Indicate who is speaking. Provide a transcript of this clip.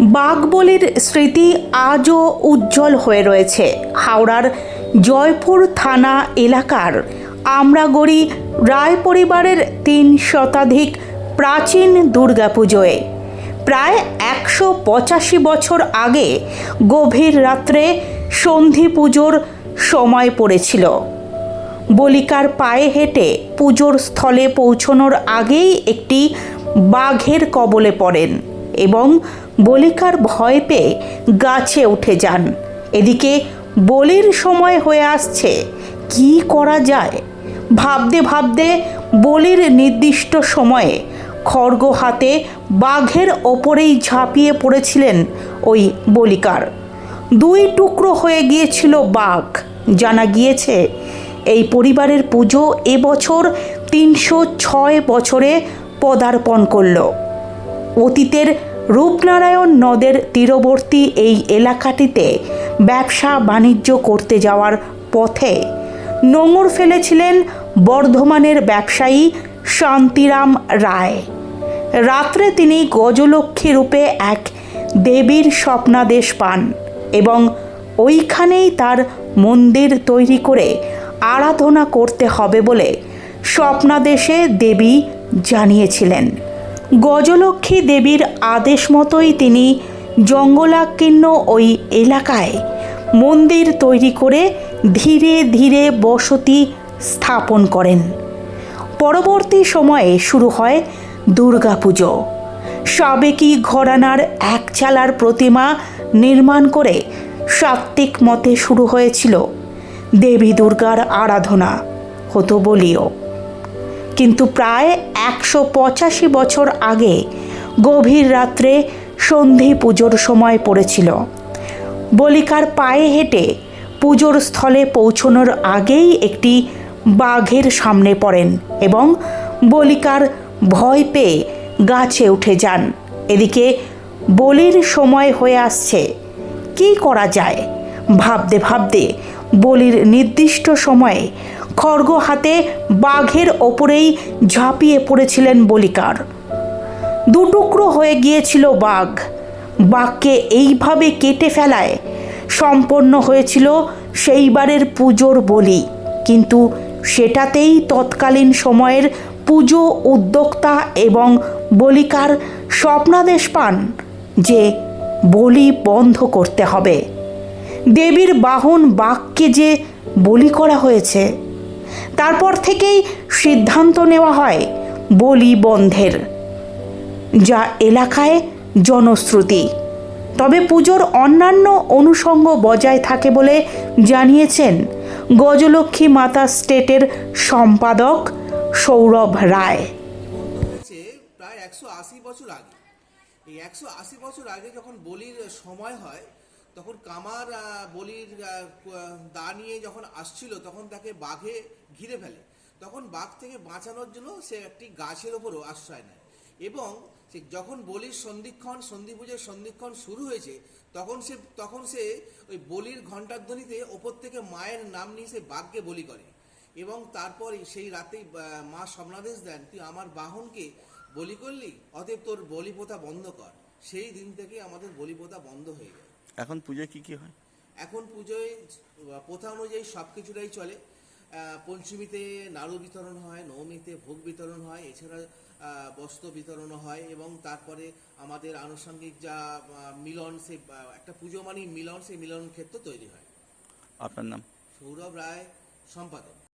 Speaker 1: বাঘবলির স্মৃতি আজও উজ্জ্বল হয়ে রয়েছে। হাওড়ার জয়পুর থানা এলাকার আমরাগড়ি রায় পরিবারের তিন শতাধিক প্রাচীন দুর্গাপুজোয়। প্রায় একশো পঁচাশি বছর আগে গভীর রাত্রে সন্ধি পুজোর সময় পড়েছিল। বলিকার পায়ে হেঁটে পুজোর স্থলে পৌঁছনোর আগেই একটি বাঘের কবলে পড়েন এবং বলিকার ভয় পেয়ে গাছে উঠে যান। এদিকে বলির সময় হয়ে আসছে, কি করা যায়? ভাবতে ভাবতে বলির নির্দিষ্ট সময়ে খড়গ হাতে বাঘের ওপরেই ঝাঁপিয়ে পড়েছিলেন ওই বলিকার। দুই টুকরো হয়ে গিয়েছিল বাঘ। জানা গিয়েছে, এই পরিবারের পুজো এবছর তিনশো ছয় বছরে পদার্পণ করল। অতীতের রূপনারায়ণ নদের তীরবর্তী এই এলাকাটিতে ব্যবসা বাণিজ্য করতে যাওয়ার পথে নোঙর ফেলেছিলেন বর্ধমানের ব্যবসায়ী শান্তিরাম রায়। রাত্রে তিনি গজলক্ষ্মী রূপে এক দেবীর স্বপ্নাদেশ পান এবং ওইখানেই তার মন্দির তৈরি করে আরাধনা করতে হবে বলে স্বপ্নাদেশে দেবী জানিয়েছিলেন। গজলক্ষ্মী দেবীর আদেশ মতোই তিনি জঙ্গলাকীর্ণ ওই এলাকায় মন্দির তৈরি করে ধীরে ধীরে বসতি স্থাপন করেন। পরবর্তী সময়ে শুরু হয় দুর্গাপুজো। সাবেকি ঘরানার এক চালার প্রতিমা নির্মাণ করে সাত্ত্বিক মতে শুরু হয়েছিল দেবী দুর্গার আরাধনা হতো বলিও কিন্তু প্রায় একশো পঁচাশি বছর আগে গভীর রাত্রে সন্ধি পুজোর সময় পড়েছিল। বলিকার পায়ে হেঁটে পুজোর স্থলে পৌঁছনোর আগেই একটি বাঘের সামনে পড়েন এবং বলিকার ভয় পেয়ে গাছে উঠে যান। এদিকে বলির সময় হয়ে আসছে, কী করা যায়? ভাবতে ভাবতে বলির নির্দিষ্ট সময়ে খড়গ হাতে বাঘের ওপরেই ঝাঁপিয়ে পড়েছিলেন বলিকার। দুটুকরো হয়ে গিয়েছিল বাঘ। বাঘকে এইভাবে কেটে ফেলায় সম্পন্ন হয়েছিল সেইবারের পুজোর বলি। কিন্তু সেটাতেই তৎকালীন সময়ের পুজো উদ্যোক্তা এবং বলিকার স্বপ্নাদেশ পান যে বলি বন্ধ করতে হবে। দেবীর বাহন বাঘকে যে বলি করা হয়েছে তারপর থেকেই সিদ্ধান্ত নেওয়া হয় বলি বন্ধের, যা এলাকায় জনশ্রুতি। তবে পুজোর অন্যান্য অনুষঙ্গ বজায় থাকে বলে জানিয়েছেন গজলক্ষ্মী মাতা স্টেটের সম্পাদক সৌরভ রায়।
Speaker 2: প্রায় একশো আশি বছর আগে। এই একশো আশি বছর আগে যখন বলির সময় হয় তখন কামার বলির দা নিয়ে যখন আসছিল, তখন তাকে বাঘে ঘিরে ফেলে। তখন বাঘ থেকে বাঁচানোর জন্য সে একটি গাছের ওপরও আশ্রয় নেয়। এবং সে যখন বলির সন্ধিক্ষণ সন্ধি পুজোর সন্ধিক্ষণ শুরু হয়েছে, তখন সে তখন সে ওই বলির ঘণ্টার ধ্বনিতে ওপর থেকে মায়ের নাম নিয়ে সে বাঘকে বলি করে। এবং তারপর সেই রাতেই মা স্বপ্নাদেশ দেন, তুই আমার বাহনকে বলি করলি? অতএব তোর বলি প্রথা বন্ধ কর। সেই দিন থেকে আমাদের বলি প্রথা বন্ধ হয়ে যায়।
Speaker 3: এখন পুজোয় কি কি হয়?
Speaker 2: এখন পুজোয় প্রথা অনুযায়ী সব কিছুটাই চলে। পঞ্চমীতে নাড়ু বিতরণ হয় নবমীতে ভোগ বিতরণ হয় এছাড়া বস্ত্র বিতরণও হয় এবং তারপরে আমাদের আনুষঙ্গিক যা মিলন সে একটা পুজো মানেই মিলন সেই মিলন ক্ষেত্র তৈরি হয়।
Speaker 3: আপনার নাম?
Speaker 2: সৌরভ রায় সম্পাদক।